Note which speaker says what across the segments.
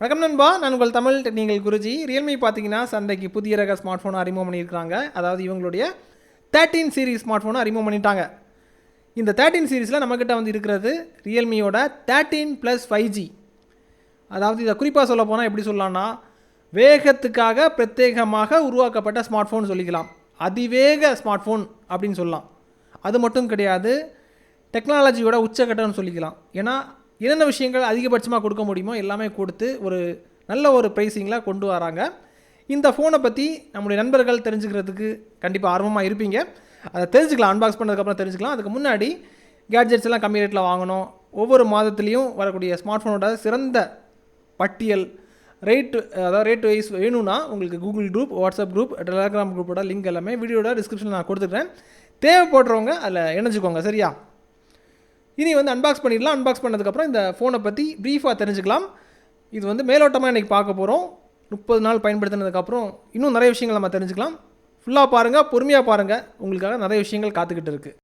Speaker 1: வணக்கம் நண்பா நான் உங்கள் தமிழ் டெக்னிக்கல் குருஜி. ரியல்மி பார்த்தீங்கன்னா சந்தைக்கு புதிய ரக ஸ்மார்ட் ஃபோனை அறிமுகம் பண்ணியிருக்காங்க அதாவது இவங்களுடைய தேர்ட்டீன் சீரிஸ் ஸ்மார்ட் ஃபோனை அறிமுகம் பண்ணிட்டாங்க. இந்த தேர்ட்டீன் சீரீஸில் நம்மக்கிட்ட வந்து இருக்கிறது ரியல்மியோட தேர்ட்டீன் ப்ளஸ் ஃபைவ் ஜி அதாவது இதை குறிப்பாக சொல்ல போனால் எப்படி சொல்லலாம்னா வேகத்துக்காக பிரத்யேகமாக உருவாக்கப்பட்ட ஸ்மார்ட் ஃபோன் சொல்லிக்கலாம். அதிவேக ஸ்மார்ட் ஃபோன் அப்படின்னு சொல்லலாம். அது மட்டும் கிடையாது டெக்னாலஜியோட உச்சக்கட்டம்னு சொல்லிக்கலாம். ஏன்னா என்னென்ன விஷயங்கள் அதிகபட்சமாக கொடுக்க முடியுமோ எல்லாமே கொடுத்து ஒரு நல்ல ஒரு ப்ரைஸிங்கில் கொண்டு வராங்க. இந்த ஃபோனை பற்றி நம்முடைய நண்பர்கள் தெரிஞ்சுக்கிறதுக்கு கண்டிப்பாக ஆர்வமாக இருப்பீங்க. அதை தெரிஞ்சுக்கலாம் அன்பாக்ஸ் பண்ணதுக்கப்புறம் தெரிஞ்சுக்கலாம். அதுக்கு முன்னாடி கேட்ஜெட்ஸ் எல்லாம் கம்மி ரேட்டில் வாங்கணும். ஒவ்வொரு மாதத்துலேயும் வரக்கூடிய ஸ்மார்ட் ஃபோனோட சிறந்த பட்டியல் ரேட்டு அதாவது ரேட் வைஸ் வேணும்னா உங்களுக்கு Google group WhatsApp group Telegram குரூப்போட லிங்க் எல்லாமே வீடியோட டிஸ்கிரிப்ஷனில் நான் கொடுத்துக்கிறேன் தேவைப்படுறவங்க அதில் இணைஞ்சிக்கோங்க சரியா? இனி வந்து அன்பாக்ஸ் பண்ணிடலாம். அன்பாக்ஸ் பண்ணதுக்கப்புறம் இந்த ஃபோனை பற்றி ப்ரீஃபாக தெரிஞ்சுக்கலாம். இது வந்து மேலோட்டமாக இன்றைக்கி பார்க்க போகிறோம் முப்பது நாள் பயன்படுத்தினதுக்கப்புறம் இன்னும் நிறைய விஷயங்கள் நம்ம தெரிஞ்சுக்கலாம். ஃபுல்லாக பாருங்கள் பொறுமையாக பாருங்கள் உங்களுக்காக நிறைய விஷயங்கள் காத்துக்கிட்டு இருக்குது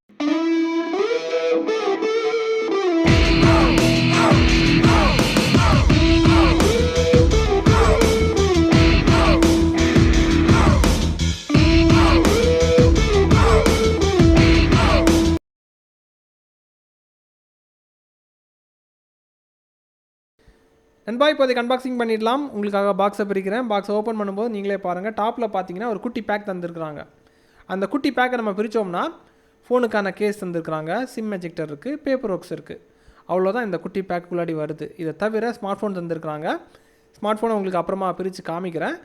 Speaker 1: நண்பா இப்போதைக்கு அன்பாக்சிங் பண்ணிடலாம். உங்களுக்காக பாக்ஸை பிரிக்கிறேன். பாக்ஸை ஓப்பன் பண்ணும்போது நீங்களே பாருங்கள் டாப்பில் பார்த்தீங்கன்னா ஒரு குட்டி பேக் தந்திருக்கிறாங்க. அந்த குட்டி பேக்கை நம்ம பிரித்தோம்னா ஃபோனுக்கான கேஸ் தந்திருக்கிறாங்க. சிம் எஜெக்டர் இருக்குது பேப்பர் ஒர்க்ஸ் இருக்குது அவ்வளோதான் இந்த குட்டி பேக்குள்ளாடி வருது. இதை தவிர ஸ்மார்ட் ஃபோன் தந்திருக்கிறாங்க. ஸ்மார்ட் ஃபோனை உங்களுக்கு அப்புறமா பிரித்து காமிக்கிறேன்.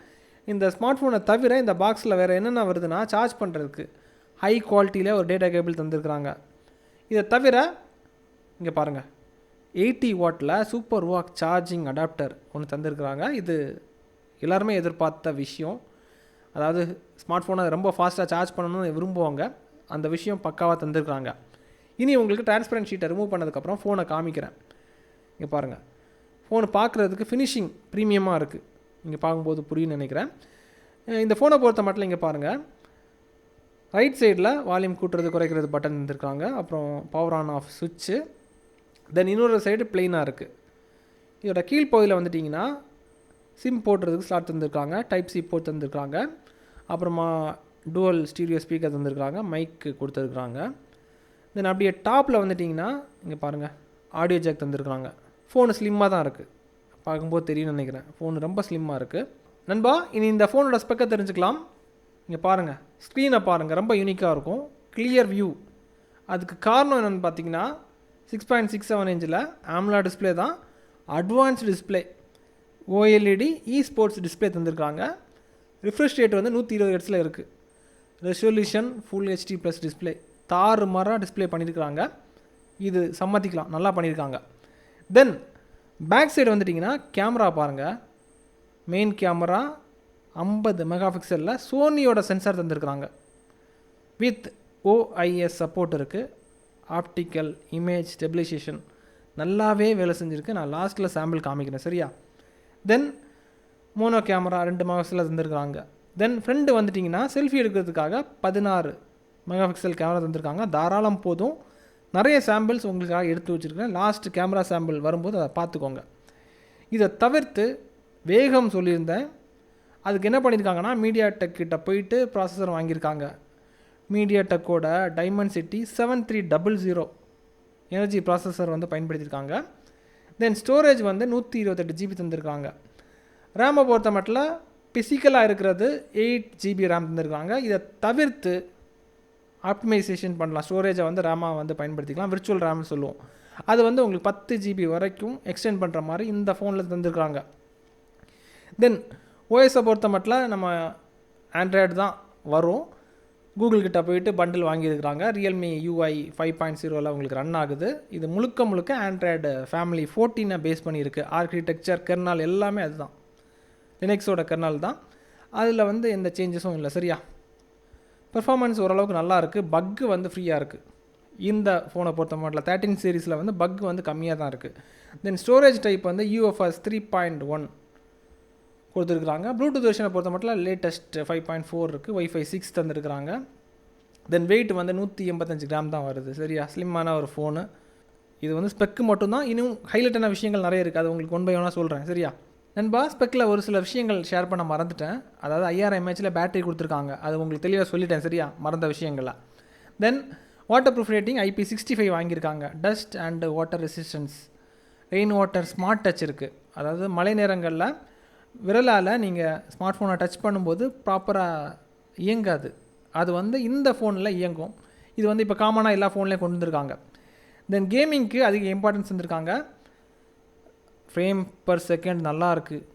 Speaker 1: இந்த ஸ்மார்ட் ஃபோனை தவிர இந்த பாக்ஸில் வேறு என்னென்ன வருதுன்னா சார்ஜ் பண்ணுறதுக்கு ஹை குவாலிட்டியில் ஒரு டேட்டா கேபிள் தந்திருக்கிறாங்க. இதை தவிர இங்கே பாருங்கள் எயிட்டி வாட்டில் சூப்பர் வாக் சார்ஜிங் அடாப்டர் ஒன்று தந்திருக்கிறாங்க. இது எல்லாருமே எதிர்பார்த்த விஷயம். அதாவது ஸ்மார்ட் ஃபோனை ரொம்ப ஃபாஸ்ட்டாக சார்ஜ் பண்ணணும்னு விரும்புவாங்க. அந்த விஷயம் பக்காவாக தந்திருக்கிறாங்க. இனி உங்களுக்கு டிரான்ஸ்பரண்ட் ஷீட்டை ரிமூவ் பண்ணதுக்கப்புறம் ஃபோனை காமிக்கிறேன். இங்கே பாருங்கள் ஃபோனை பார்க்குறதுக்கு ஃபினிஷிங் ப்ரீமியமாக இருக்குது இங்கே பார்க்கும்போது புரியும்னு நினைக்கிறேன். இந்த ஃபோனை பொறுத்த மட்டும் இங்கே பாருங்கள் ரைட் சைடில் வால்யூம் கூட்டுறது குறைக்கிறது பட்டன் இருந்திருக்காங்க அப்புறம் பவர் ஆன் ஆஃப் சுவிட்சு தென் இன்னொரு சைடு பிளெயினாக இருக்குது இதோட கீழ்ப்பகுதியில் வந்துட்டிங்கன்னா சிம் போடுறதுக்கு ஸ்லாட் தந்திருக்காங்க டைப் சி போர்ட் தந்திருக்காங்க. அப்புறமா டுவல் ஸ்டீரியோ ஸ்பீக்கர் தந்திருக்காங்க மைக்கு கொடுத்துருக்குறாங்க தென் அப்படியே டாப்பில் வந்துட்டிங்கன்னா இங்கே பாருங்கள் ஆடியோ ஜாக் தந்திருக்காங்க. ஃபோனு ஸ்லிம்மாக தான் இருக்குது பார்க்கும்போது தெரியும்னு நினைக்கிறேன். ஃபோன் ரொம்ப ஸ்லிம்மாக இருக்குது நண்பா இனி இந்த ஃபோனோட ஸ்பெக்கை தெரிஞ்சுக்கலாம். இங்கே பாருங்கள் ஸ்க்ரீனை பாருங்கள் ரொம்ப யூனிக்காக இருக்கும். கிளியர் வியூ அதுக்கு காரணம் என்னென்னு பார்த்தீங்கன்னா சிக்ஸ் பாயிண்ட் சிக்ஸ் செவன் இன்ச்சில் ஆம்லா டிஸ்பிளே தான் advanced display OLED e sports display தந்திருக்காங்க. ரிஃப்ரெஷ் ரேட் வந்து நூற்றி இருபது ஹெட்ஸில் இருக்குது resolution full HD plus display தாறு மரம் டிஸ்பிளே பண்ணியிருக்கிறாங்க இது சம்மதிக்கலாம் நல்லா பண்ணியிருக்காங்க தென் பேக் சைடு வந்துட்டிங்கன்னா கேமரா பாருங்கள் மெயின் கேமரா ஐம்பது மெகா பிக்சலில் சோனியோட சென்சார் தந்திருக்கிறாங்க. வித் ஓஐஎஸ் சப்போர்ட் இருக்குது ஆப்டிக்கல் இமேஜ் ஸ்டெபிலைசேஷன் நல்லாவே வேலை செஞ்சுருக்கு. நான் லாஸ்ட்டில் சாம்பிள் காமிக்கிறேன். சரியா? தென் மோனோ கேமரா ரெண்டு மெகாபிக்சலில் தந்துருக்காங்க தென் ஃப்ரெண்டு வந்துட்டிங்கன்னா செல்ஃபி எடுக்கிறதுக்காக பதினாறு மெகாபிக்சல் கேமரா தந்திருக்காங்க. தாராளம் போதும். நிறைய சாம்பிள்ஸ் உங்களுக்காக எடுத்து வச்சுருக்கேன் லாஸ்ட் கேமரா சாம்பிள் வரும்போது அதை பார்த்துக்கோங்க. இதை தவிர்த்து வேகம் சொல்லியிருந்தேன். அதுக்கு என்ன பண்ணியிருக்காங்கன்னா மீடியா டெக் கிட்ட போயிட்டு ப்ராசஸர் வாங்கியிருக்காங்க. மீடியா டெக்கோட Dimensity seven three double zero energy processor வந்து பயன்படுத்தியிருக்காங்க. தென் ஸ்டோரேஜ் வந்து நூற்றி இருபத்தெட்டு ஜிபி தந்திருக்காங்க. ரேமை பொறுத்த மட்டும் ஃபிசிக்கலாக இருக்கிறது எயிட் ஜிபி ரேம் தந்திருக்காங்க. இதை தவிர்த்து ஆப்டிமைசேஷன் பண்ணலாம். ஸ்டோரேஜை வந்து ரேமாக வந்து பயன்படுத்திக்கலாம். விர்ச்சுவல் ரேம்னு சொல்லுவோம். அது வந்து உங்களுக்கு பத்து ஜிபி வரைக்கும் எக்ஸ்டெண்ட் பண்ணுற மாதிரி இந்த ஃபோனில் தந்திருக்காங்க. தென் ஓஎஸை பொறுத்த மட்டும் நம்ம ஆண்ட்ராய்டு தான் வரும். கூகுள் கிட்ட போயிட்டு பண்டில் வாங்கியிருக்கிறாங்க. ரியல்மி யூஐ ஃபைவ் பாயிண்ட் ஜீரோவில் உங்களுக்கு ரன் ஆகுது. இது முழுக்க முழுக்க ஆண்ட்ராய்டு ஃபேமிலி ஃபோர்டீனை பேஸ் பண்ணியிருக்கு. ஆர்கிடெக்சர் கெர்னால் எல்லாமே அதுதான். லினக்ஸோட கெர்னால் தான். அதில் வந்து எந்த சேஞ்சஸும் இல்லை. சரியா? பெர்ஃபார்மன்ஸ் ஓரளவுக்கு நல்லா இருக்குது பக்கு வந்து ஃப்ரீயாக இருக்குது இந்த ஃபோனை பொறுத்த மாட்டில் தேர்ட்டின் சீரீஸில் வந்து பக் வந்து கம்மியாக தான் இருக்குது தென் ஸ்டோரேஜ் டைப் வந்து யூஎஃப்எஸ் த்ரீ பாயிண்ட் ஒன் கொடுத்துருக்குறாங்க. ப்ளூடூத் வெர்ஷனை பொறுத்த மட்டும் லேட்டஸ்ட் ஃபைவ் பாயிண்ட் ஃபோர் இருக்குது ஒய்ஃபை சிக்ஸ் தந்துருக்குறாங்க. தென் வெயிட் வந்து நூற்றி எண்பத்தஞ்சு கிராம் தான் வருது. சரியா? ஸ்லிம்மான ஒரு ஃபோனு இது வந்து ஸ்பெக்கு மட்டும்தான். இன்னும் ஹைலைட்டான விஷயங்கள் நிறைய இருக்குது அது உங்களுக்கு ஒன் பை ஒன்னாக சொல்கிறேன் சரியா? நண்பா ஸ்பெக்கில் ஒரு சில விஷயங்கள் ஷேர் பண்ண மறந்துட்டேன். அதாவது ஐயாயிரம் எம்ஏஹெச்சில் பேட்டரி கொடுத்துருக்காங்க. அது உங்களுக்கு தெளிவாக சொல்லிட்டேன். சரியா? மறந்த விஷயங்களை. Then waterproof rating IP sixty five வாங்கியிருக்காங்க. Dust and water resistance rain water smart touch இருக்குது அதாவது மழை நேரங்களில் விரலால் நீங்கள் ஸ்மார்ட் ஃபோனை டச் பண்ணும்போது ப்ராப்பராக இயங்காது. அது வந்து இந்த ஃபோனில் இயங்கும். இது வந்து இப்போ காமனாக எல்லா ஃபோன்லேயும் கொண்டு வந்திருக்காங்க. தென் கேமிங்க்கு அதிக இம்பார்ட்டன்ஸ் வந்திருக்காங்க. ஃப்ரேம் பர் செகண்ட் நல்லா இருக்குது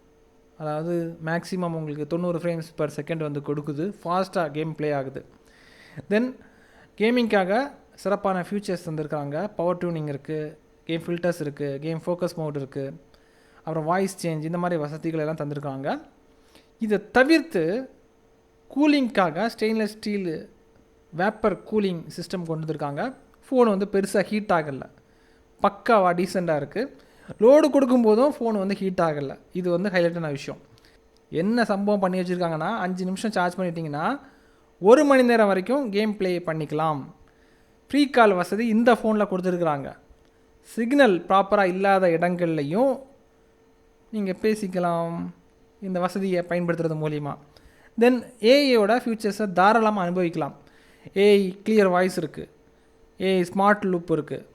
Speaker 1: அதாவது மேக்ஸிமம் உங்களுக்கு தொண்ணூறு ஃப்ரேம்ஸ் பர் செகண்ட் வந்து கொடுக்குது. ஃபாஸ்ட்டாக கேம் ப்ளே ஆகுது. தென் கேமிங்க்காக சிறப்பான ஃபியூச்சர்ஸ் வந்திருக்காங்க பவர் டியூனிங் இருக்குது கேம் ஃபில்டர்ஸ் இருக்குது கேம் ஃபோக்கஸ் மோட் இருக்குது அப்புறம் வாய்ஸ் சேஞ்ச் இந்த மாதிரி வசதிகள் எல்லாம் தந்திருக்காங்க. இதை தவிர்த்து கூலிங்க்காக stainless steel vapour cooling system கொண்டு வந்திருக்காங்க. ஃபோன் வந்து பெருசாக ஹீட் ஆகலை. பக்காவாக டீசெண்டாக இருக்குது லோடு கொடுக்கும்போதும் ஃபோன் வந்து ஹீட் ஆகலை. இது வந்து ஹைலைட்டான விஷயம். என்ன சம்பவம் பண்ணி வச்சுருக்காங்கன்னா அஞ்சு நிமிஷம் சார்ஜ் பண்ணிட்டிங்கன்னா ஒரு மணி நேரம் வரைக்கும் கேம் ப்ளே பண்ணிக்கலாம். ஃப்ரீ கால் வசதி இந்த ஃபோனில் கொடுத்துருக்குறாங்க. சிக்னல் ப்ராப்பராக இல்லாத இடங்கள்லையும் நீங்கள் பேசிக்கலாம். இந்த வசதியை பயன்படுத்துறது மூலிமா தென் ஏஐயோட ஃபியூச்சர்ஸை தாராளமாக அனுபவிக்கலாம். ஏஐ கிளியர் வாய்ஸ் இருக்குது ஏஐ ஸ்மார்ட் லூப் இருக்குது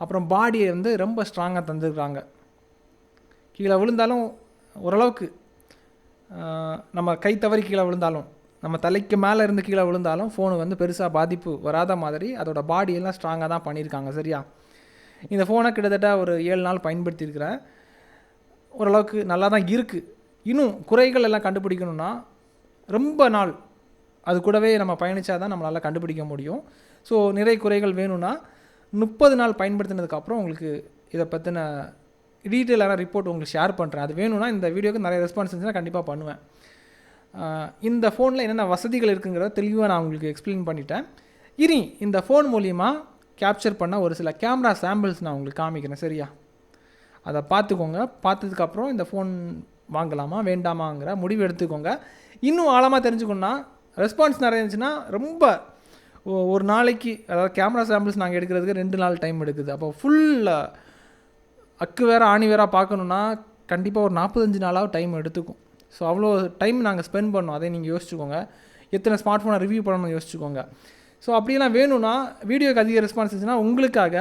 Speaker 1: அப்புறம் பாடியை வந்து ரொம்ப ஸ்ட்ராங்காக தந்துருக்குறாங்க. கீழே விழுந்தாலும் ஓரளவுக்கு நம்ம கை தவறி கீழே விழுந்தாலும் நம்ம தலைக்கு மேலே இருந்து கீழே விழுந்தாலும் ஃபோனு வந்து பெருசாக பாதிப்பு வராத மாதிரி அதோட பாடியெல்லாம் ஸ்ட்ராங்காக தான் பண்ணியிருக்காங்க சரியா? இந்த ஃபோனை கிட்டத்தட்ட ஒரு ஏழு நாள் பயன்படுத்தியிருக்கிறேன். ஓரளவுக்கு நல்லா தான் இருக்குது இன்னும் குறைகள் எல்லாம் கண்டுபிடிக்கணும்னா ரொம்ப நாள் அது கூடவே நம்ம பயணித்தா தான் நம்மளால் கண்டுபிடிக்க முடியும். ஸோ நிறை குறைகள் வேணும்னா முப்பது நாள் பயன்படுத்தினதுக்கப்புறம் உங்களுக்கு இதை பற்றின டீட்டெயிலான ரிப்போர்ட் உங்களுக்கு ஷேர் பண்ணுறேன் அது வேணும்னா இந்த வீடியோக்கு நிறைய ரெஸ்பான்ஸ் இருந்துச்சுன்னா கண்டிப்பாக பண்ணுவேன். இந்த ஃபோனில் என்னென்ன வசதிகள் இருக்குங்கிறத தெளிவாக நான் உங்களுக்கு எக்ஸ்பிளைன் பண்ணிட்டேன். இனி இந்த ஃபோன் மூலிமா கேப்சர் பண்ண ஒரு சில கேமரா சாம்பிள்ஸ் நான் உங்களுக்கு காமிக்கிறேன். சரியா? அதை பார்த்துக்கோங்க. பார்த்ததுக்கப்புறம் இந்த ஃபோன் வாங்கலாமா வேண்டாமாங்கிற முடிவு எடுத்துக்கோங்க. இன்னும் ஆழமாக தெரிஞ்சுக்கணுன்னா ரெஸ்பான்ஸ் நிறைய இருந்துச்சுன்னா ரொம்ப ஒரு நாளைக்கு அதாவது கேமரா சாம்பிள்ஸ் நாங்கள் எடுக்கிறதுக்கு ரெண்டு நாள் டைம் எடுக்குது. அப்போ ஃபுல் அக்கு வேற ஆணி வேற பார்க்கணுன்னா கண்டிப்பாக ஒரு நாற்பத்தஞ்சு நாளாக டைம் எடுத்துக்கும். ஸோ அவ்வளோ டைம் நாங்கள் ஸ்பெண்ட் பண்ணோம். அதை நீங்கள் யோசிச்சுக்கோங்க. எத்தனை ஸ்மார்ட் ஃபோனை ரிவ்யூ பண்ணணும்னு யோசிச்சுக்கோங்க. ஸோ அப்படியெல்லாம் வேணும்னா வீடியோக்கு அதிக ரெஸ்பான்ஸ் இருந்துச்சுன்னா உங்களுக்காக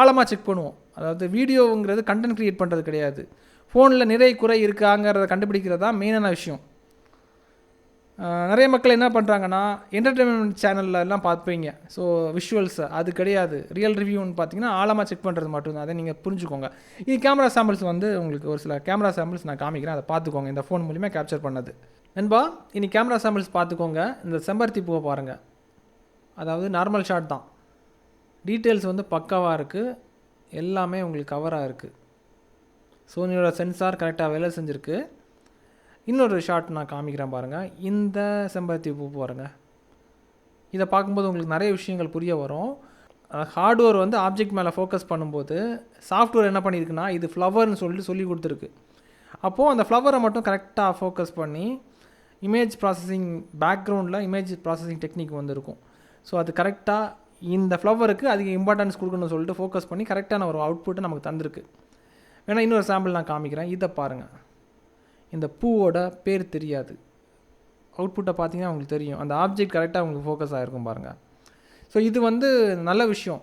Speaker 1: ஆழமாக செக் பண்ணுவோம். அதாவது வீடியோங்கிறது கண்டென்ட் க்ரியேட் பண்ணுறது கிடையாது. ஃபோனில் நிறை குறை இருக்காங்கிறத கண்டுபிடிக்கிறது தான் மெயினான விஷயம். நிறைய மக்கள் என்ன பண்ணுறாங்கன்னா என்டர்டெயின்மெண்ட் சேனலில் எல்லாம் பார்ப்பீங்க. ஸோ விஷுவல்ஸ் அது கிடையாது. ரியல் ரிவ்யூன்னு பார்த்தீங்கன்னா ஆழமாக செக் பண்ணுறது மட்டும்தான். அதை நீங்கள் புரிஞ்சுக்கோங்க. இது கேமரா சாம்பிள்ஸ் வந்து உங்களுக்கு ஒரு சில கேமரா சாம்பிள்ஸ் நான் காமிக்கிறேன். அதை பார்த்துக்கோங்க. இந்த ஃபோன் மூலிமா கேப்சர் பண்ணது. நண்பா இனி கேமரா சாம்பிள்ஸ் பார்த்துக்கோங்க. இந்த செம்பருத்தி பூவை பாருங்கள் அதாவது நார்மல் ஷாட் தான். டீட்டெயில்ஸ் வந்து பக்காவாக இருக்குது எல்லாமே உங்களுக்கு கவராக இருக்குது சோனியோட சென்சார் கரெக்டாக வேலை செஞ்சுருக்கு. இன்னொரு ஷாட் நான் காமிக்கிறேன் பாருங்கள் இந்த செம்பருத்தி பூ பாருங்க. இதை பார்க்கும்போது உங்களுக்கு நிறைய விஷயங்கள் புரிய வரும். ஹார்ட்வேர் வந்து ஆப்ஜெக்ட் மேலே ஃபோக்கஸ் பண்ணும்போது சாஃப்ட்வேர் என்ன பண்ணியிருக்குன்னா இது ஃப்ளவர்னு சொல்லிட்டு சொல்லி கொடுத்துருக்கு. அப்போது அந்த ஃப்ளவரை மட்டும் கரெக்டாக ஃபோக்கஸ் பண்ணி இமேஜ் ப்ராசஸிங் பேக்ரவுண்டில் இமேஜ் ப்ராசஸிங் டெக்னிக் வந்துருக்கும். ஸோ அது கரெக்டாக இந்த ஃப்ளவருக்கு அதிக இம்பார்ட்டன்ஸ் கொடுக்கணும்னு சொல்லிட்டு ஃபோக்கஸ் பண்ணி கரெக்டான ஒரு அவுட்புட்டை நமக்கு தந்திருக்கு. வேணால் இன்னொரு சாம்பிள் நான் காமிக்கிறேன். இதை பாருங்கள் இந்த பூவோட பேர் தெரியாது. அவுட்புட்டை பார்த்தீங்கன்னா உங்களுக்கு தெரியும். அந்த ஆப்ஜெக்ட் கரெக்டாக உங்களுக்கு ஃபோக்கஸ் ஆகிருக்கும் பாருங்கள் ஸோ இது வந்து நல்ல விஷயம்.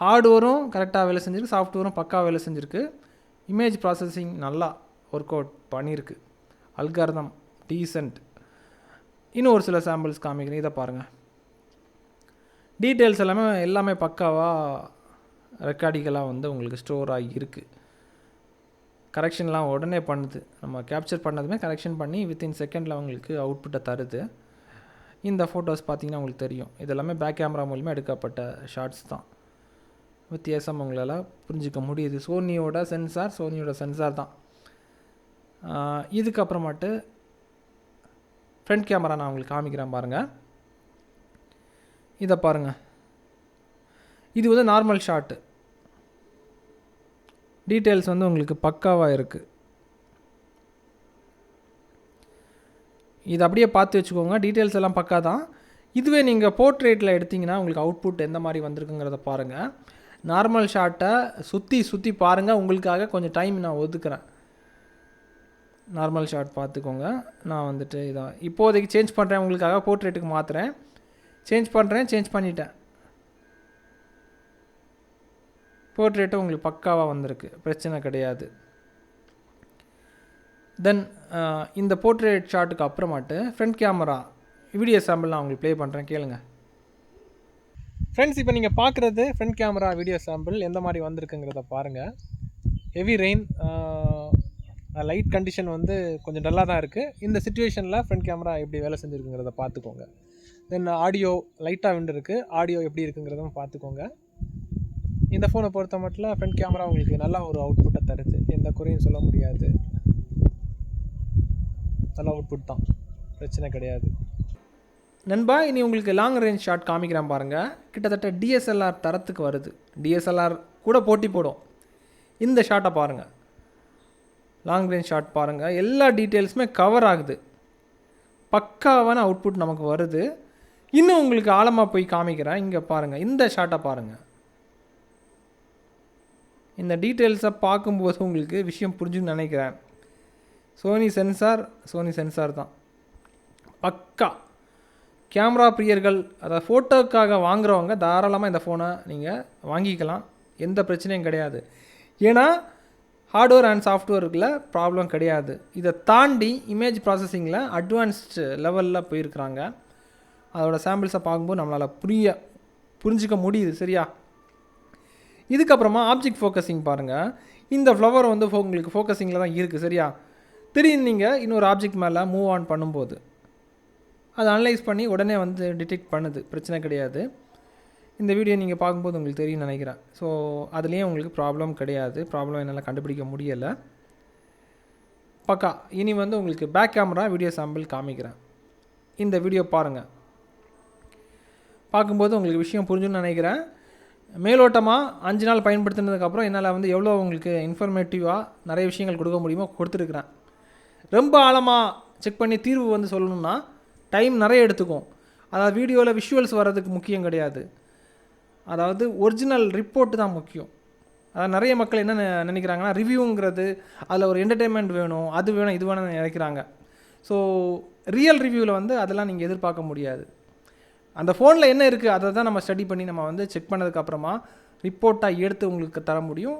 Speaker 1: ஹார்ட்வேரும் கரெக்டாக வேலை செஞ்சிருக்கு. சாஃப்ட்வேரும் பக்கா வேலை செஞ்சுருக்கு. இமேஜ் ப்ராசஸிங் நல்லா ஒர்க் அவுட் பண்ணியிருக்கு அல்காரதம் டீசன்ட் இன்னும் ஒரு சில சாம்பிள்ஸ் காமிக்கிறேன். இதை பாருங்கள் டீட்டெயில்ஸ் எல்லாமே எல்லாமே பக்காவாக ரெக்கார்டிகளாக வந்து உங்களுக்கு ஸ்டோர் ஆகி இருக்குது கரெக்ஷன்லாம் உடனே பண்ணுது. நம்ம கேப்சர் பண்ணதுமே கரெக்ஷன் பண்ணி வித்தின் செகண்டில் உங்களுக்கு அவுட்புட்டை தருது. இந்த ஃபோட்டோஸ் பார்த்தீங்கன்னா உங்களுக்கு தெரியும். இது எல்லாமே பேக் கேமரா மூலிமா எடுக்கப்பட்ட ஷார்ட்ஸ் தான். வித்தியாசம் உங்களால் புரிஞ்சிக்க முடியுது. சோனியோட சென்சார் சோனியோட சென்சார் தான். இதுக்கப்புறமாட்டு ஃப்ரண்ட் கேமரா நான் உங்களுக்கு காமிக்கிறேன் பாருங்கள் இதை பாருங்கள் இது வந்து நார்மல் ஷாட்டு டீட்டெயில்ஸ் வந்து உங்களுக்கு பக்காவாக இருக்குது இது அப்படியே பார்த்து வச்சுக்கோங்க. டீட்டெயில்ஸ் எல்லாம் பக்கா தான் இதுவே நீங்கள் போர்ட்ரேட்டில் எடுத்தீங்கன்னா உங்களுக்கு அவுட்புட் எந்த மாதிரி வந்திருக்குங்கிறத பாருங்கள் நார்மல் ஷாட்டை சுற்றி சுற்றி பாருங்கள் உங்களுக்காக கொஞ்சம் டைம் நான் ஒதுக்குறேன். நார்மல் ஷாட் பார்த்துக்கோங்க. நான் வந்துட்டு இதான் இப்போதைக்கு சேஞ்ச் பண்ணுறேன் உங்களுக்காக போர்ட்ரேட்டுக்கு மாற்றுறேன் சேஞ்ச் பண்ணுறேன் சேஞ்ச் பண்ணிட்டேன். போர்ட்ரேட்டும் உங்களுக்கு பக்காவாக வந்திருக்கு. பிரச்சனை கிடையாது. தென் இந்த போர்ட்ரேட் ஷாட்டுக்கு அப்புறமாட்டு ஃப்ரண்ட் கேமரா வீடியோ சாம்பிள் நான் உங்களுக்கு ப்ளே பண்ணுறேன் கேளுங்க. ஃப்ரெண்ட்ஸ் இப்போ நீங்கள் பார்க்குறது ஃப்ரண்ட் கேமரா வீடியோ சாம்பிள் எந்த மாதிரி வந்திருக்குங்கிறத பாருங்கள் ஹெவி ரெயின் லைட் கண்டிஷன் வந்து கொஞ்சம் டல்லாக தான் இருக்குது இந்த சுச்சுவேஷனில் ஃப்ரண்ட் கேமரா எப்படி வேலை செஞ்சுருக்குங்கிறத பார்த்துக்கோங்க தென் ஆடியோ லைட்டாக விண்டு இருக்குது ஆடியோ எப்படி இருக்குங்கிறதும் பார்த்துக்கோங்க. இந்த ஃபோனை பொறுத்த மட்டும் ஃப்ரண்ட் கேமரா உங்களுக்கு நல்லா ஒரு அவுட்புட்டை தருது. எந்த குறையும் சொல்ல முடியாது. நல்ல அவுட்புட் தான். பிரச்சனை கிடையாது. நண்பா இனி உங்களுக்கு லாங் ரேஞ்ச் ஷாட் காமிக்கிறேன் பாருங்கள் கிட்டத்தட்ட டிஎஸ்எல்ஆர் தரத்துக்கு வருது. டிஎஸ்எல்ஆர் கூட போட்டி போடும். இந்த ஷாட்டை பாருங்கள் லாங் ரேஞ்ச் ஷாட் பாருங்கள் எல்லா டீட்டெயில்ஸுமே கவர் ஆகுது. பக்காவான அவுட்புட் நமக்கு வருது. இன்னும் உங்களுக்கு ஆழமாக போய் காமிக்கிறேன் இங்கே பாருங்கள் இந்த ஷாட்டை பாருங்கள் இந்த டீட்டெயில்ஸை பார்க்கும்போது உங்களுக்கு விஷயம் புரிஞ்சுன்னு நினைக்கிறேன். சோனி சென்சார் சோனி சென்சார் தான். பக்கா. கேமரா பிரியர்கள் அதாவது ஃபோட்டோக்காக வாங்குறவங்க தாராளமாக இந்த ஃபோனை நீங்கள் வாங்கிக்கலாம். எந்த பிரச்சனையும் கிடையாது. ஏன்னா ஹார்ட்வேர் அண்ட் சாஃப்ட்வேருக்குள்ள ப்ராப்ளம் கிடையாது. இதை தாண்டி இமேஜ் ப்ராசஸிங்கில் அட்வான்ஸ்டு லெவலில் போயிருக்கிறாங்க. அதோட சாம்பிள்ஸை பார்க்கும்போது நம்மளால் புரிய புரிஞ்சிக்க முடியுது சரியா? இதுக்கப்புறமா ஆப்ஜெக்ட் ஃபோக்கஸிங் பாருங்கள் இந்த ஃப்ளவர் வந்து ஃபோ உங்களுக்கு ஃபோக்கஸிங்கில் தான் இருக்குது சரியா? திடீர்னு நீங்கள் இன்னொரு ஆப்ஜெக்ட் மேலே மூவ் ஆன் பண்ணும்போது அதை அனலைஸ் பண்ணி உடனே வந்து டிடெக்ட் பண்ணுது. பிரச்சனை கிடையாது. இந்த வீடியோ நீங்கள் பார்க்கும்போது உங்களுக்கு தெரியும்னு நினைக்கிறேன். ஸோ அதுலேயும் உங்களுக்கு ப்ராப்ளம் கிடையாது. ப்ராப்ளம் என்னால் கண்டுபிடிக்க முடியலை. பக்கா இனி வந்து உங்களுக்கு பேக் கேமரா வீடியோ சாம்பிள் காமிக்கிறேன். இந்த வீடியோ பாருங்கள் பார்க்கும்போது உங்களுக்கு விஷயம் புரிஞ்சுன்னு நினைக்கிறேன். மேலோட்டமாக அஞ்சு நாள் பயன்படுத்தினதுக்கப்புறம் என்னால் வந்து எவ்வளோ உங்களுக்கு இன்ஃபர்மேட்டிவாக நிறைய விஷயங்கள் கொடுக்க முடியுமோ கொடுத்துருக்குறேன். ரொம்ப ஆழமாக செக் பண்ணி தீர்வு வந்து சொல்லணும்னா டைம் நிறைய எடுத்துக்கும். அதாவது வீடியோவில் விஷுவல்ஸ் வர்றதுக்கு முக்கியம் கிடையாது. அதாவது ஒரிஜினல் ரிப்போர்ட்டு தான் முக்கியம். அதாவது நிறைய மக்கள் என்ன நினைக்கிறாங்கன்னா ரிவ்யூங்கிறது அதில் ஒரு என்டர்டெயின்மெண்ட் வேணும் அது வேணும் இது வேணும்னு நினைக்கிறாங்க. ஸோ ரியல் ரிவ்யூவில் வந்து அதெல்லாம் நீங்கள் எதிர்பார்க்க முடியாது. அந்த ஃபோனில் என்ன இருக்குது அதை தான் நம்ம ஸ்டடி பண்ணி நம்ம வந்து செக் பண்ணதுக்கப்புறமா ரிப்போர்ட்டாக எடுத்து உங்களுக்கு தர முடியும்.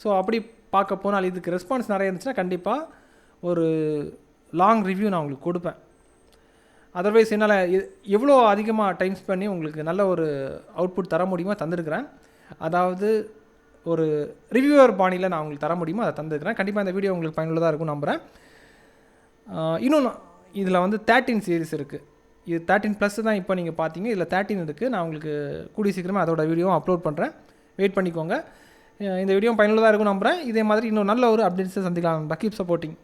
Speaker 1: ஸோ அப்படி பார்க்க போனால் இதுக்கு ரெஸ்பான்ஸ் நிறைய இருந்துச்சுன்னா கண்டிப்பாக ஒரு லாங் ரிவ்யூ நான் உங்களுக்கு கொடுப்பேன். அதர்வைஸ் என்னால் எவ்வளோ அதிகமாக டைம் ஸ்பெண்ட் பண்ணி உங்களுக்கு நல்ல ஒரு அவுட்புட் தர முடியுமோ தந்திருக்கிறேன். அதாவது ஒரு ரிவ்யூவர் பாணியில் நான் உங்களுக்கு தர முடியுமோ அதை தந்துருக்குறேன். கண்டிப்பாக இந்த வீடியோ உங்களுக்கு பயனுள்ளதாக இருக்கும் நம்புகிறேன் இன்னும் இதில் வந்து தேர்ட்டின் சீரீஸ் இருக்குது இது தேர்ட்டின் ப்ளஸ் தான் இப்போ நீங்கள் பார்த்தீங்க. இதில் தேர்ட்டின் இருக்குது நான் உங்களுக்கு கூடிய சீக்கிரமாக அதோட வீடியோவும் அப்லோட் பண்ணுறேன் வெயிட் பண்ணிக்கோங்க. இந்த வீடியோ பயனுள்ளதாக இருக்கும் நம்புகிறேன் இதே மாதிரி இன்னும் நல்ல ஒரு அப்டேட்ஸை சந்திக்கலாம். Keep supporting